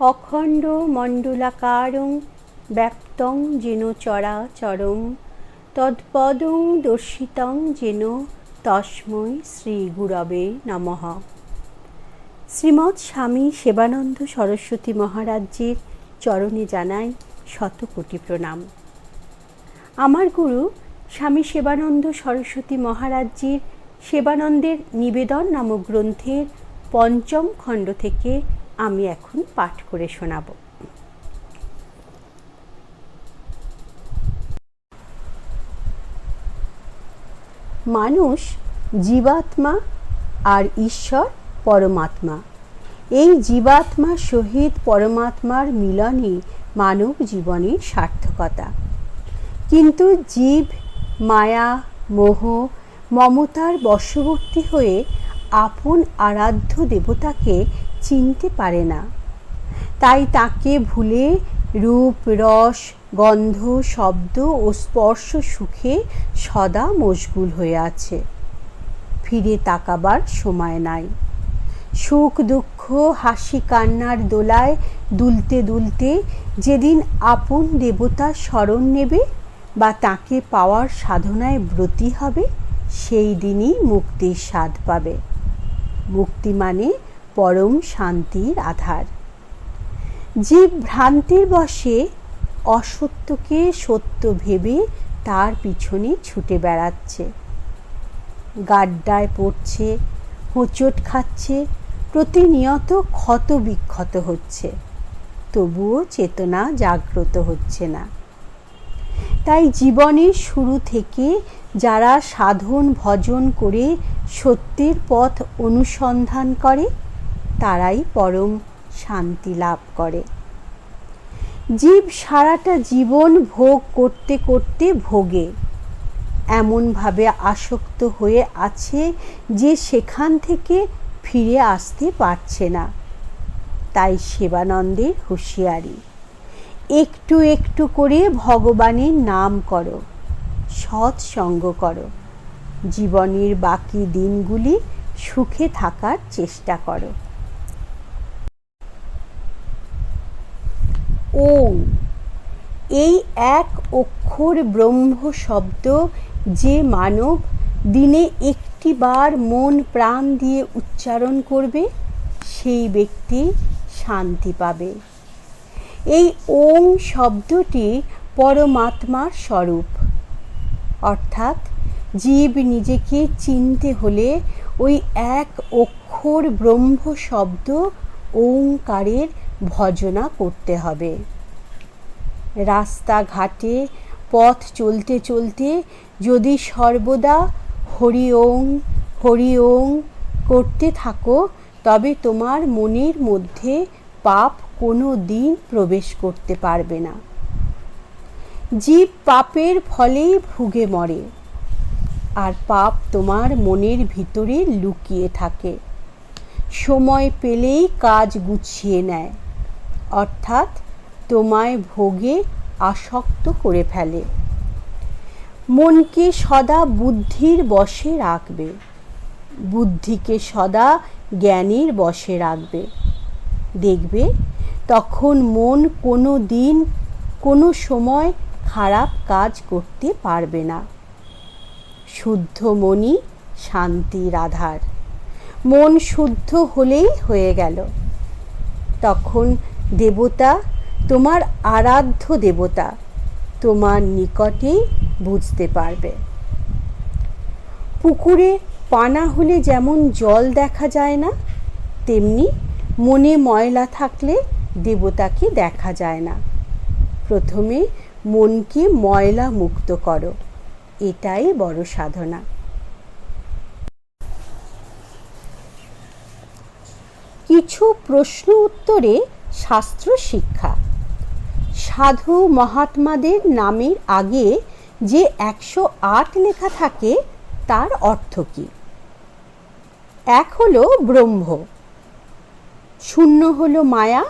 অখণ্ড মণ্ডলাকারং ব্যক্তং যেন চরাচরম, তৎপদং দর্শিতং যেন তস্মৈ শ্রী গুরবে নমঃ। শ্রীমৎ স্বামী সেবানন্দ সরস্বতী মহারাজ্যের চরণে জানাই শত কোটি প্রণাম। আমার গুরু স্বামী সেবানন্দ সরস্বতী মহারাজ্যের সেবানন্দের নিবেদন নামক গ্রন্থের পঞ্চম খণ্ড থেকে আমি এখন পাঠ করে শোনাব। মানুষ জীবাত্মা আর ঈশ্বর পরমাত্মা। এই জীবাত্মা সহিত পরমাত্মার মিলনই মানব জীবনের সার্থকতা। কিন্তু জীব, মায়া, মোহ, মমতার বশবর্তী হয়ে আপন আরাধ্য দেবতাকে চিনতে পারে না। তাই তাকে ভুলে রূপ, রস, গন্ধ, শব্দ ও স্পর্শ সুখে সদা মশগুল হয়ে আছে। ফিরে তাকাবার সময় নাই। সুখ, দুঃখ, হাসি, কান্নার দোলায় দুলতে দুলতে যেদিন আপন দেবতার স্মরণ নেবে বা তাকে পাওয়ার সাধনায় ব্রতী হবে, সেই দিনই মুক্তির স্বাদ পাবে। মুক্তি মানে পরম শান্তির আধার। জীব ভ্রান্তির বশে অসত্যকে সত্য ভেবে তার পিছনে ছুটে বেড়াচ্ছে। গাড্ডায় পড়ছে, হোঁচট খাচ্ছে, প্রতিনিয়ত ক্ষত বিক্ষত হচ্ছে। তবুও চেতনা জাগ্রত হচ্ছে না। তাই জীবনের শুরু থেকে যারা সাধন ভজন করে সত্যের পথ অনুসন্ধান করে তারাই পরম শান্তি লাভ করে। জীব সারাটা জীবন ভোগ করতে করতে ভোগে। এমনভাবে আসক্ত হয়ে আছে যে সেখান থেকে ফিরে আসতে পারছে না। তাই সেবানন্দের হুঁশিয়ারি, একটু একটু করে ভগবানের নাম করো, সৎসঙ্গ করো। জীবনের বাকি দিনগুলি সুখে থাকার চেষ্টা করো। ওম এই এক অক্ষর ব্রহ্ম শব্দ যে মানব দিনে একটি বার মন প্রাণ দিয়ে উচ্চারণ করবে, সেই ব্যক্তি শান্তি পাবে। এই ওং শব্দটি পরমাত্মার স্বরূপ। অর্থাৎ জীব নিজেকে চিনতে হলে ওই এক অক্ষর ব্রহ্ম শব্দ ওঙ্কারের ভজনা করতে হবে। রাস্তাঘাটে পথ চলতে চলতে যদি সর্বদা হরি ওং হরি ওং করতে থাকো, তবে তোমার মনের মধ্যে পাপ কোনো দিন প্রবেশ করতে পারবে না। জীব পাপের ফলেই ভুগে মরে, আর পাপ তোমার মনের ভিতরে লুকিয়ে থাকে। সময় পেলেই কাজ গুছিয়ে নেয়। অর্থাৎ তোমায় ভোগে আসক্ত করে ফেলে। মনকে সদা বুদ্ধির বশে রাখবে। বুদ্ধিকে সদা জ্ঞানের বশে রাখবে। দেখবে, তখন মন কোনো দিন, কোনো সময় খারাপ কাজ করতে পারবে না। শুদ্ধ মনই শান্তির আধার। মন শুদ্ধ হলেই হয়ে গেল। তখন দেবতা, তোমার আরাধ্য দেবতা তোমার নিকটেই বুঝতে পারবে। পুকুরে পানা হলে যেমন জল দেখা যায় না, তেমনি মনে ময়লা থাকলে দেবতাকে দেখা যায় না। প্রথমে মনকে ময়লা মুক্ত করো, এটাই বড় সাধনা। কিছু প্রশ্ন উত্তরে শাস্ত্র শিক্ষা। সাধু মহাত্মাদের নামের আগে যে একশো আট লেখা থাকে, তার অর্থ কী? এক হলো ব্রহ্ম, শূন্য হলো মায়া,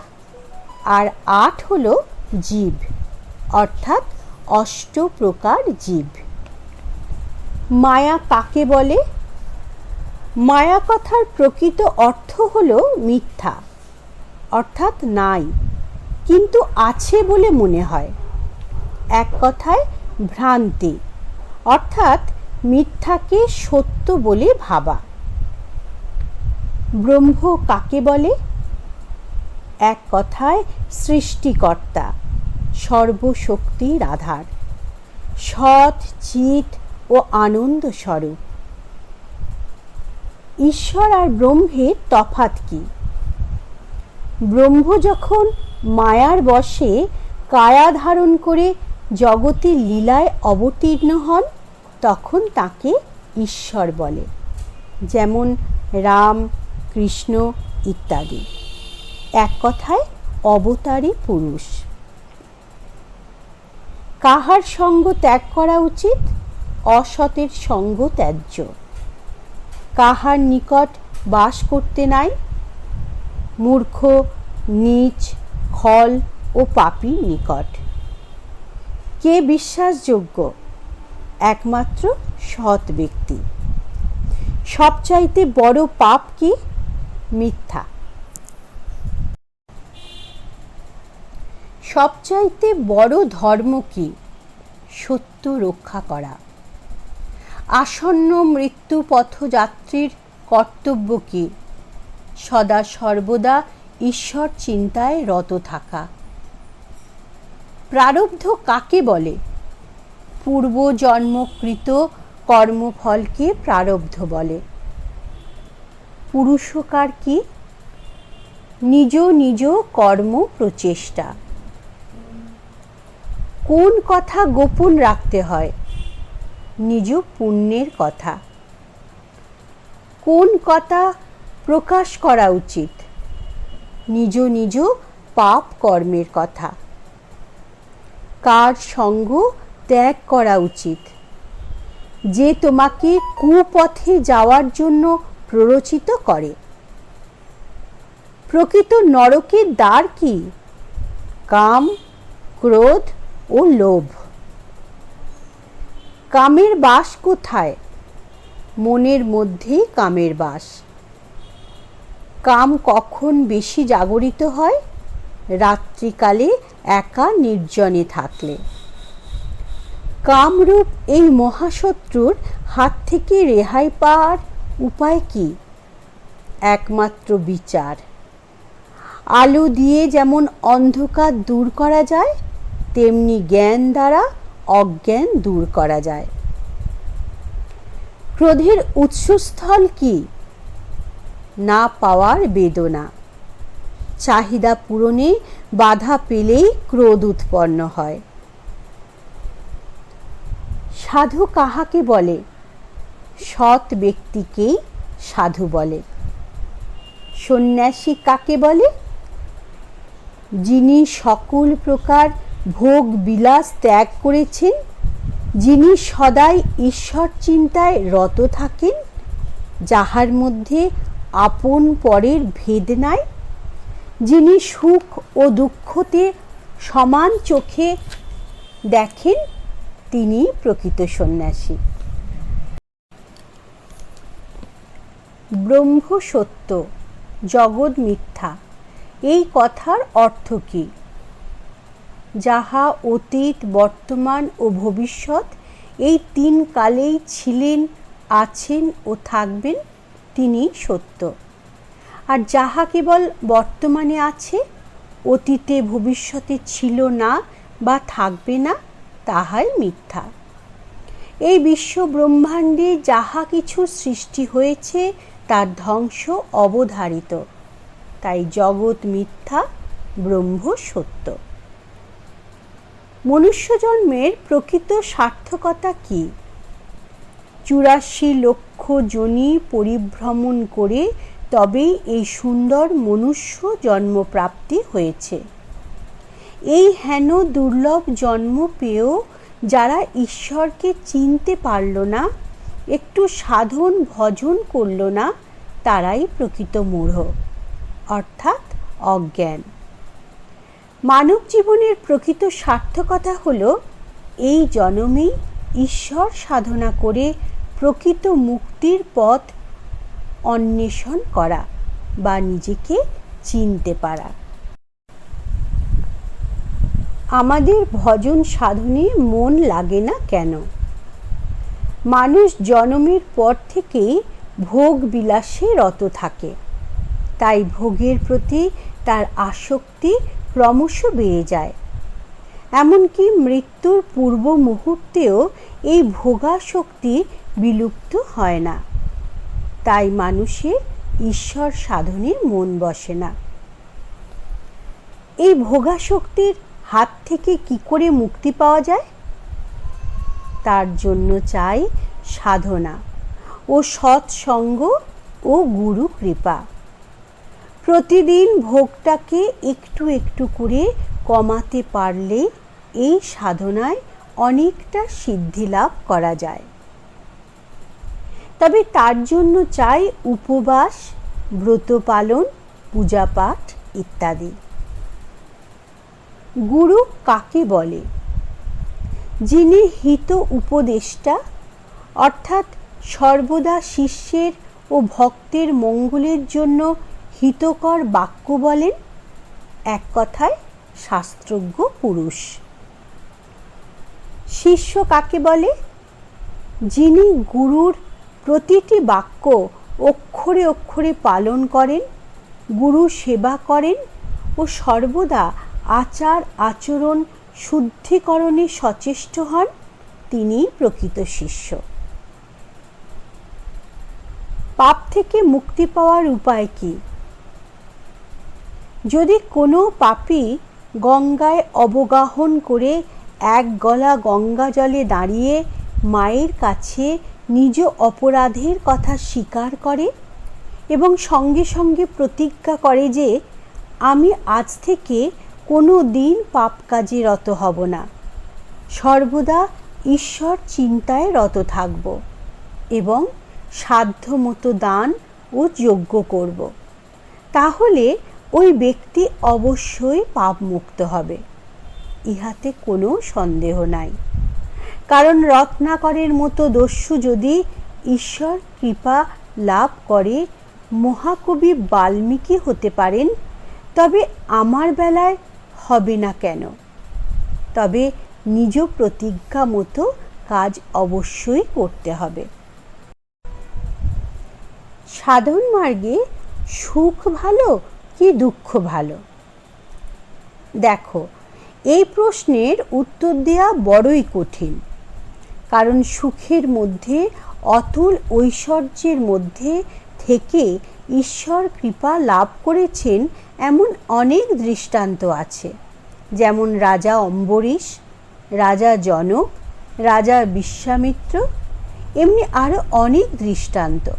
আর আট হলো জীব, অর্থাৎ অষ্ট প্রকার জীব। মায়া কাকে বলে? মায়া কথার প্রকৃত অর্থ হল মিথ্যা। অর্থাৎ নাই, কিন্তু আছে বলে মনে হয়। এক কথায়, ভ্রান্তি, অর্থাৎ মিথ্যাকে সত্য বলে ভাবা। ব্রহ্ম কাকে বলে? এক কথায়, সৃষ্টিকর্তা সর্বশক্তির আধার সৎ, চিত ও আনন্দ স্বরূপ। ঈশ্বর আর ব্রহ্মের তফাত কি? ব্রহ্ম যখন মায়ার বশে কায়া ধারণ করে জগতের লীলায় অবতীর্ণ হন, তখন তাকে ঈশ্বর বলে, যেমন রাম, কৃষ্ণ ইত্যাদি। এক কথায় অবতারী পুরুষ। কাহার সঙ্গ ত্যাগ করা উচিত? অসতের সঙ্গ ত্যায্য। কাহার নিকট বাস করতে নাই? মূর্খ, নীচ, খল ও পাপি নিকট। কে বিশ্বাসযোগ্য? একমাত্র সৎ ব্যক্তি। সবচাইতে বড় পাপ কি? মিথ্যা। সবচাইতে বড় ধর্ম কি? সত্য রক্ষা করা। আসন্ন মৃত্যু পথযাত্রীর কর্তব্য কি? সদা সর্বদা ঈশ্বর চিন্তায় রত থাকা। প্রারব্ধ কাকে বলে? পূর্ব জন্মকৃত কর্মফলকে প্রারব্ধ বলে। পুরুষকার কি? নিজ নিজ কর্ম প্রচেষ্টা। কোন কথা গোপন রাখতে হয়? নিজ পুণ্যের কথা। কোন কথা প্রকাশ করা উচিত। নিজ নিজ পাপ কর্মের কথা। কার সঙ্গ ত্যাগ করা উচিত। যে তোমাকে কুপথে যাওয়ার জন্য প্ররোচিত করে। প্রকৃত নরকের দ্বার কি? কাম, ক্রোধ ও লোভ। কামের বাস কোথায়? মনের মধ্যেই কামের বাস। কাম কখন বেশি জাগরিত হয়? রাত্রিকালে একা নির্জনে থাকলে। কামরূপ এই মহাশত্রুর হাত থেকে রেহাই পাওয়ার উপায় কি? একমাত্র বিচার। আলো দিয়ে যেমন অন্ধকার দূর করা যায়, তেমনি জ্ঞান দ্বারা অজ্ঞান দূর করা যায়। ক্রোধের উৎসস্থল কি? না পাওয়ার বেদনা। চাহিদা পূরণে বাধা পেলেই ক্রোধ উৎপন্ন হয়। সাধু কাহাকে বলে? সৎ ব্যক্তিকেই সাধু বলে। সন্ন্যাসী কাকে বলে? যিনি সকল প্রকার ভোগ বিলাস ত্যাগ করেছেন, যিনি সদাই ঈশ্বর চিন্তায় রত থাকেন, যাহার মধ্যে আপন পরের ভেদ নাই। যিনি সুখ ও দুঃখতে সমান চোখে দেখেন, তিনি প্রকৃত সন্ন্যাসী। ব্রহ্ম সত্য, জগৎ মিথ্যা, এই কথার অর্থ কী? যাহা অতীত, বর্তমান ও ভবিষ্যৎ এই তিন কালেই ছিলেন, আছেন ও থাকবেন তিনি সত্য। আর যাহা কেবল বর্তমানে আছে, অতীতে ভবিষ্যতে ছিল না বা থাকবে না, তাহাই মিথ্যা। এই বিশ্ব ব্রহ্মাণ্ডে যাহা কিছু সৃষ্টি হয়েছে, তার ধ্বংস অবধারিত। তাই জগৎ মিথ্যা, ব্রহ্ম সত্য। মনুষ্য জন্মের প্রকৃত সার্থকতা কি? চুরাশি লক্ষ জনি পরিভ্রমণ করে তবেই এই সুন্দর মনুষ্য জন্মপ্রাপ্তি হয়েছে। এই হেন দুর্লভ জন্ম পেয়েও যারা ঈশ্বরকে চিনতে পারল না, একটু সাধন ভজন করল না, তারাই প্রকৃত মূঢ়, অর্থাৎ অজ্ঞান। মানব জীবনের প্রকৃত সার্থকতা হল, এই জনমেই ঈশ্বর সাধনা করে প্রকৃত মুক্তির পথ অন্বেষণ করা বা নিজেকে চিনতে পারা। আমাদের ভজন সাধনে মন লাগে না কেন? মানুষ জন্মের পর থেকেই ভোগ বিলাসে রত থাকে। তাই ভোগের প্রতি তার আসক্তি ক্রমশ বেড়ে যায়। এমনকি মৃত্যুর পূর্ব মুহূর্তেও এই ভোগাশক্তি বিলুপ্ত হয় না। তাই মানুষের ঈশ্বর সাধনে মন বসে না। এই ভোগাশক্তির হাত থেকে কি করে মুক্তি পাওয়া যায়? তার জন্য চাই সাধনা ও সৎসঙ্গ ও গুরু কৃপা। প্রতিদিন ভোগটাকে একটু একটু করে কমাতে পারলে এই সাধনায় অনেকটা সিদ্ধি লাভ করা যায়। তবে তার জন্য চাই উপবাস, ব্রত পালন, পূজা পাঠ ইত্যাদি। গুরু কাকে বলে? যিনি হিত উপদেষ্টা, অর্থাৎ সর্বদা শিষ্যের ও ভক্তের মঙ্গলের জন্য হিতকর বাক্য বলেন, এক কথায় শাস্ত্রজ্ঞ পুরুষ। শিষ্য কাকে বলে? যিনি গুরুর প্রতিটি বাক্য অক্ষরে অক্ষরে পালন করেন, গুরু সেবা করেন ও সর্বদা আচার আচরণ শুদ্ধিকরণে সচেষ্ট হন তিনি প্রকৃত শিষ্য। পাপ থেকে মুক্তি পাওয়ার উপায় কি? যদি কোনো পাপী গঙ্গায় অবগাহন করে এক গলা গঙ্গা জলে দাঁড়িয়ে মায়ের কাছে নিজ অপরাধের কথা স্বীকার করে এবং সঙ্গে সঙ্গে প্রতিজ্ঞা করে যে আমি আজ থেকে কোনো দিন পাপ কাজে রত হব না। সর্বদা ঈশ্বর চিন্তায় রত থাকব এবং সাধ্যমতো দান ও যজ্ঞ করব। তাহলে ওই ব্যক্তি অবশ্যই পাপ মুক্ত হবে, ইহাতে কোনো সন্দেহ নাই। কারণ রত্নাকরের মতো দস্যু যদি ঈশ্বর কৃপা লাভ করে, মহাকবি বাল্মীকি হতে পারেন, তবে আমার বেলায় হবে না কেন? তবে নিজ প্রতিজ্ঞা মতো কাজ অবশ্যই করতে হবে। সাধন মার্গে সুখ ভালো কি দুঃখ ভালো? দেখো, এই প্রশ্নের উত্তর দেওয়া বড়ই কঠিন। কারণ সুখের মধ্যে, অতুল ঐশ্বর্যের মধ্যে থেকে ঈশ্বর কৃপা লাভ করেছেন এমন অনেক দৃষ্টান্ত আছে। যেমন রাজা অম্বরীশ, রাজা জনক, রাজা বিশ্বামিত্র, এমনি আরও অনেক দৃষ্টান্ত।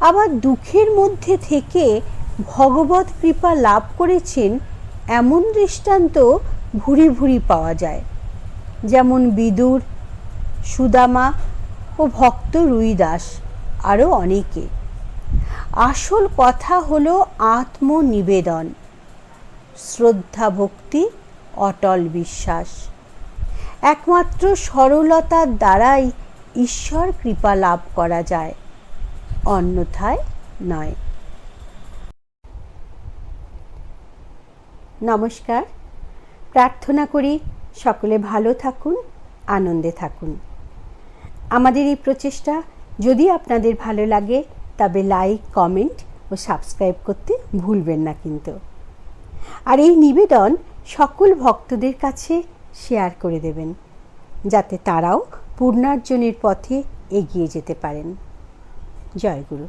আবার দুঃখের মধ্যে থেকে ভগবত কৃপা লাভ করেছেন এমন দৃষ্টান্ত ভুরি ভুরি পাওয়া যায়। যেমন বিদুর সুদামা ও ভক্ত রুইদাস আরও অনেকে। আসল কথা হলো আত্মনিবেদন শ্রদ্ধা ভক্তি অটল বিশ্বাস। একমাত্র সরলতার দ্বারাই ঈশ্বর কৃপা লাভ করা যায়, অন্যথায় নয়। নমস্কার, প্রার্থনা করি সকলে ভালো থাকুন, আনন্দে থাকুন। আমাদের এই প্রচেষ্টা। যদি আপনাদের ভালো লাগে, তবে লাইক কমেন্ট ও সাবস্ক্রাইব করতে ভুলবেন না কিন্তু। আর এই নিবেদন সকল ভক্তদের কাছে শেয়ার করে দেবেন, যাতে তারাও পূর্ণার্জনের পথে এগিয়ে যেতে পারেন। জয় গুরু।